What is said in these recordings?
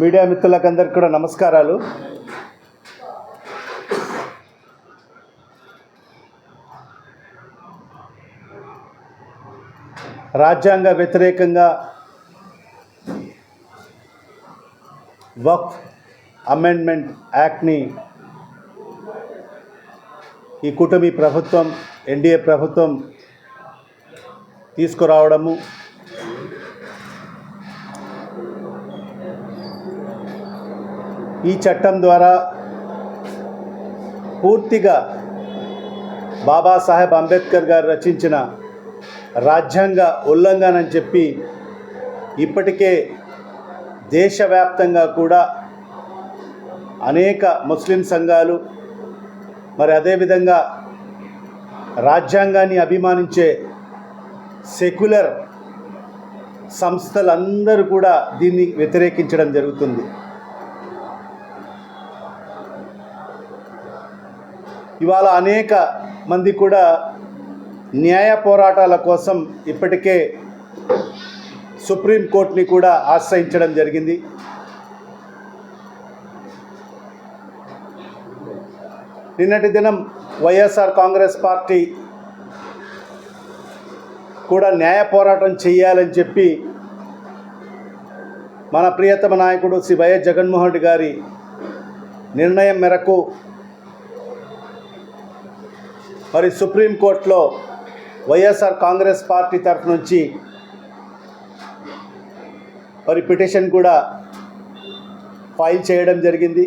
Media మిత్రులకందరికీ కూడా నమస్కారాలు. రాజ్యాంగ వ్యతిరేకంగా వక్ఫ్ అమెండ్మెంట్ యాక్ట్ని ఈ కూటమి ప్రభుత్వం ఎన్డీఏ ప్రభుత్వం తీసుకురావడము ఈ చట్టం ద్వారా పూర్తిగా బాబాసాహెబ్ అంబేద్కర్ గారు రచించిన రాజ్యాంగ ఉల్లంఘన అని చెప్పి ఇప్పటికే దేశవ్యాప్తంగా కూడా అనేక ముస్లిం సంఘాలు మరి అదేవిధంగా రాజ్యాంగాన్ని అభిమానించే సెక్యులర్ సంస్థలందరూ కూడా దీన్ని వ్యతిరేకించడం జరుగుతుంది. ఇవాళ అనేక మంది కూడా న్యాయ పోరాటాల కోసం ఇప్పటికే సుప్రీంకోర్టుని కూడా ఆశ్రయించడం జరిగింది. నిన్నటి దినం వైఎస్ఆర్ కాంగ్రెస్ పార్టీ కూడా న్యాయ పోరాటం చేయాలని చెప్పి మన ప్రియతమ నాయకుడు శ్రీ వైఎస్ జగన్మోహన్ రెడ్డి గారి నిర్ణయం మేరకు మరి సుప్రీంకోర్టులో వైఎస్ఆర్ కాంగ్రెస్ పార్టీ తరఫు నుంచి మరి పిటిషన్ కూడా ఫైల్ చేయడం జరిగింది.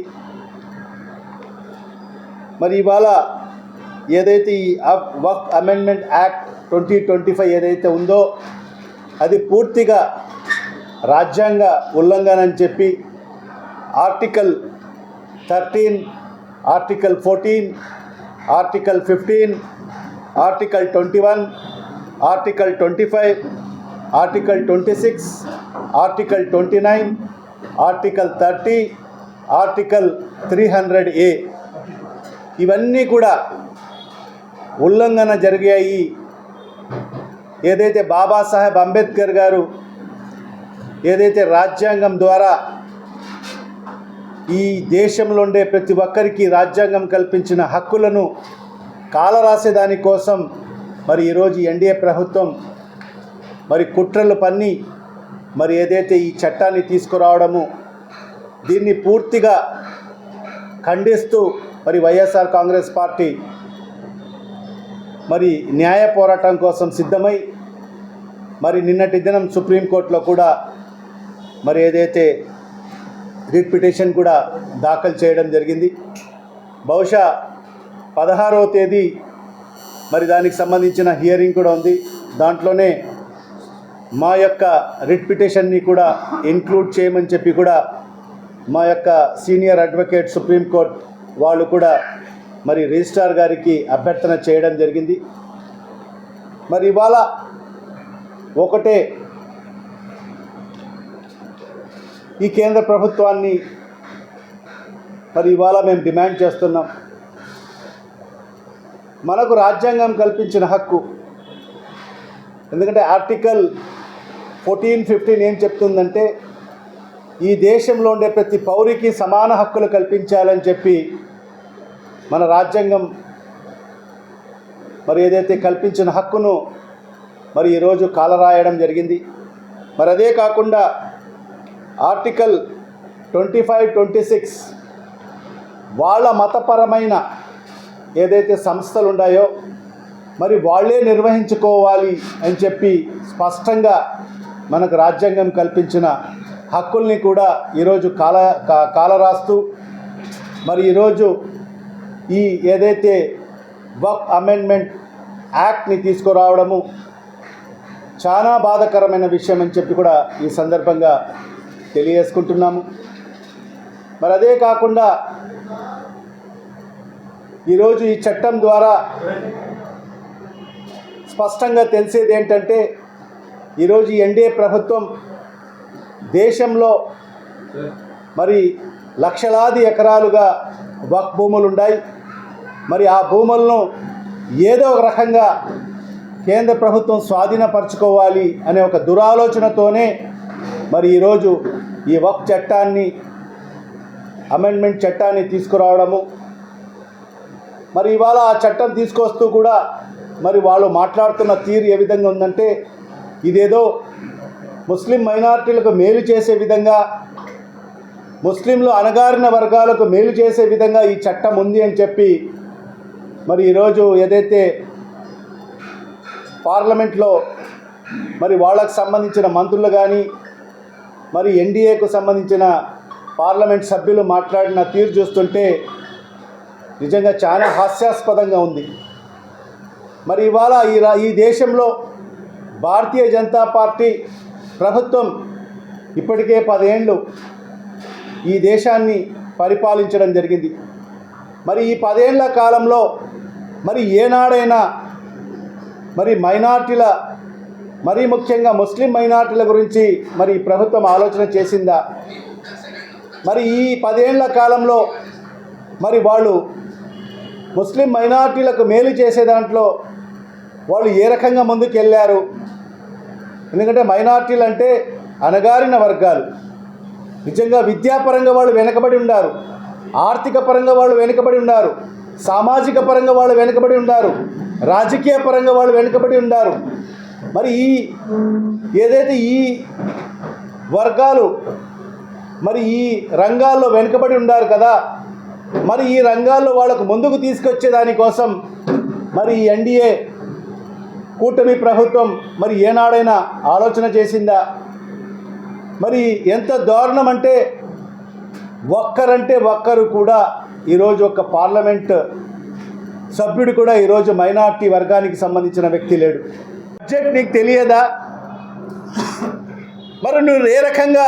మరి ఇవాళ ఏదైతే ఈ work amendment act twenty twenty five ఏదైతే ఉందో అది పూర్తిగా రాజ్యాంగ ఉల్లంఘన అని చెప్పి article thirteen article fourteen article fifteen article twenty one article twenty five article twenty six article twenty nine article thirty article three hundred A. ఇవన్నీ కూడా ఉల్లంఘన జరిగాయి. ఏదైతే బాబాసాహెబ్ అంబేద్కర్ గారు ఏదైతే రాజ్యాంగం ద్వారా ఈ దేశంలో ఉండే ప్రతి ఒక్కరికి రాజ్యాంగం కల్పించిన హక్కులను కాలరాసేదాని కోసం మరి ఈరోజు ఎన్డీఏ ప్రభుత్వం మరి కుట్రలు పన్ని మరి ఏదైతే ఈ చట్టాన్ని తీసుకురావడము దీన్ని పూర్తిగా ఖండిస్తూ మరి వైఎస్ఆర్ కాంగ్రెస్ పార్టీ మరి న్యాయ పోరాటం కోసం సిద్ధమై మరి నిన్నటి దినం సుప్రీంకోర్టులో కూడా మరి ఏదైతే రిట్ పిటిషన్ కూడా దాఖలు చేయడం జరిగింది. బహుశా పదహారవ తేదీ మరి దానికి సంబంధించిన హియరింగ్ కూడా ఉంది. దాంట్లోనే మా యొక్క రిట్ పిటిషన్ని కూడా ఇంక్లూడ్ చేయమని చెప్పి కూడా మా యొక్క సీనియర్ అడ్వకేట్ సుప్రీంకోర్టు వాళ్ళు కూడా మరి రిజిస్ట్రార్ గారికి అభ్యర్థన చేయడం జరిగింది. మరి ఇవాళ ఒకటే ఈ కేంద్ర ప్రభుత్వాన్ని మరి ఇవాళ మేము డిమాండ్ చేస్తున్నాం. మనకు రాజ్యాంగం కల్పించిన హక్కు. ఎందుకంటే ఆర్టికల్ ఫోర్టీన్ ఫిఫ్టీన్ ఏం చెప్తుందంటే ఈ దేశంలో ఉండే ప్రతి పౌరికి సమాన హక్కులు కల్పించాలని చెప్పి మన రాజ్యాంగం మరి ఏదైతే కల్పించిన హక్కును మరి ఈరోజు కాలరాయడం జరిగింది. మరి అదే కాకుండా article twenty five twenty six వాళ్ళ మతపరమైన ఏదైతే సంస్థలు ఉన్నాయో మరి వాళ్ళే నిర్వహించుకోవాలి అని చెప్పి స్పష్టంగా మనకు రాజ్యాంగం కల్పించిన హక్కుల్ని కూడా ఈరోజు కాల కా- కాలరాస్తూ మరి ఈరోజు ఈ ఏదైతే వక్ అమెండ్మెంట్ యాక్ట్ని తీసుకురావడము చాలా బాధాకరమైన విషయం అని చెప్పి కూడా ఈ సందర్భంగా తెలియజేసుకుంటున్నాము. మరి అదే కాకుండా ఈరోజు ఈ చట్టం ద్వారా స్పష్టంగా తెలిసేది ఏంటంటే ఈరోజు ఎన్డీఏ ప్రభుత్వం దేశంలో మరి లక్షలాది ఎకరాలుగా వక్ భూములు ఉన్నాయి మరి ఆ భూములను ఏదో ఒక రకంగా కేంద్ర ప్రభుత్వం స్వాధీనపరచుకోవాలి అనే ఒక దురాలోచనతోనే మరి ఈరోజు ఈ వక్ చట్టాన్ని అమెండ్మెంట్ చట్టాన్ని తీసుకురావడము. మరి ఇవాళ ఆ చట్టం తీసుకొస్తూ కూడా మరి వాళ్ళు మాట్లాడుతున్న తీరు ఏ విధంగా ఉందంటే ఇదేదో ముస్లిం మైనార్టీలకు మేలు చేసే విధంగా ముస్లింలు అణగారిన వర్గాలకు మేలు చేసే విధంగా ఈ చట్టం ఉంది అని చెప్పి మరి ఈరోజు ఏదైతే పార్లమెంట్లో మరి వాళ్ళకు సంబంధించిన మంత్రులు కానీ మరి ఎన్డీఏకు సంబంధించిన పార్లమెంట్ సభ్యులు మాట్లాడిన తీరు చూస్తుంటే నిజంగా చాలా హాస్యాస్పదంగా ఉంది. మరి ఇవాళ ఈ రా ఈ దేశంలో భారతీయ జనతా పార్టీ ప్రభుత్వం ఇప్పటికే పదేండ్లు ఈ దేశాన్ని పరిపాలించడం జరిగింది. మరి ఈ పదేళ్ళ కాలంలో మరి ఏనాడైనా మరి మైనార్టీల మరీ ముఖ్యంగా ముస్లిం మైనార్టీల గురించి మరి ప్రభుత్వం ఆలోచన చేసిందా? మరి ఈ పదేళ్ళ కాలంలో మరి వాళ్ళు ముస్లిం మైనార్టీలకు మేలు చేసే దాంట్లో వాళ్ళు ఏ రకంగా ముందుకెళ్ళారు ఎందుకంటే మైనార్టీలు అంటే అణగారిన వర్గాలు. నిజంగా విద్యాపరంగా వాళ్ళు వెనకబడి ఉన్నారు ఆర్థిక పరంగా వాళ్ళు వెనుకబడి ఉన్నారు సామాజిక పరంగా వాళ్ళు వెనుకబడి ఉన్నారు రాజకీయ పరంగా వాళ్ళు వెనుకబడి ఉన్నారు మరి ఈ ఏదైతే ఈ వర్గాలు మరి ఈ రంగాల్లో వెనుకబడి ఉన్నారు కదా మరి ఈ రంగాల్లో వాళ్ళకు ముందుకు తీసుకొచ్చే దానికోసం మరి ఈ ఎన్డీఏ కూటమి ప్రభుత్వం మరి ఏనాడైనా ఆలోచన చేసిందా? మరి ఎంత దారుణం అంటే ఒక్కరంటే ఒక్కరు కూడా ఈరోజు ఒక పార్లమెంట్ సభ్యుడు కూడా ఈరోజు మైనార్టీ వర్గానికి సంబంధించిన వ్యక్తి లేడు. బడ్జెట్ నీకు తెలియదా? మరి నువ్వు ఏ రకంగా